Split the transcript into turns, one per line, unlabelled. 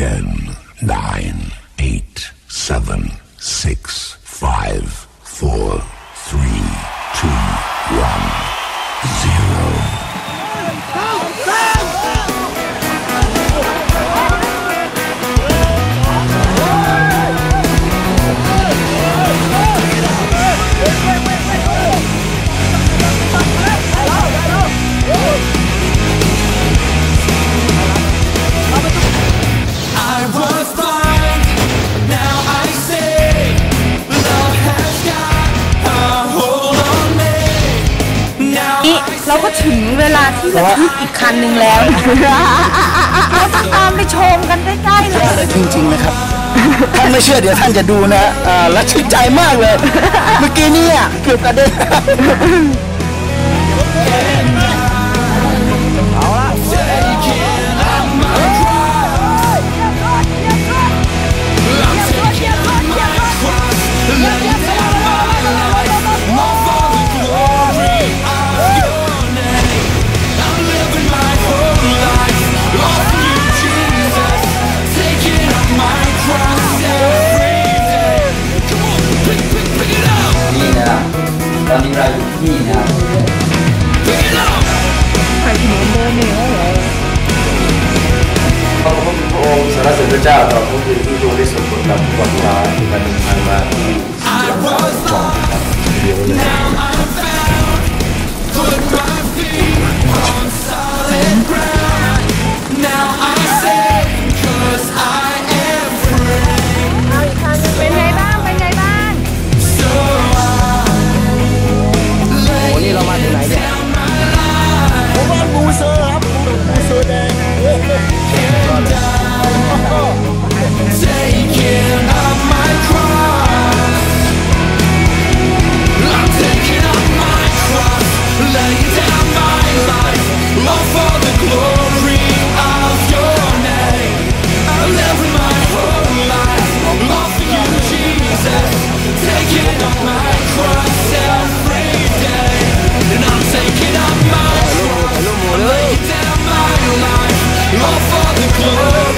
10, 9, 8, 7, 6, 5, 4,
เราก็ถึงเวลาที่ระทึกอีกคันหนึ่งแล้วเราจะตามไปชมกันใกล้ๆเลย
จริงๆนะครับ ท่านไม่เชื่อเดี๋ยวท่านจะดูนะอ่าและชื่นใจมากเลย เมื่อกี้เนี่ยเกือบกระเด็น
ตอนนี้เราอยู่ที่นี่นะครับ
pick it up.
ขอบคุณพระองค์สารเสด็จพระเจ้าต่อพระคุณที่ทรงได้ทรงโปรดกับผู้รับร้ายในการเดินทางมาที่
the glory.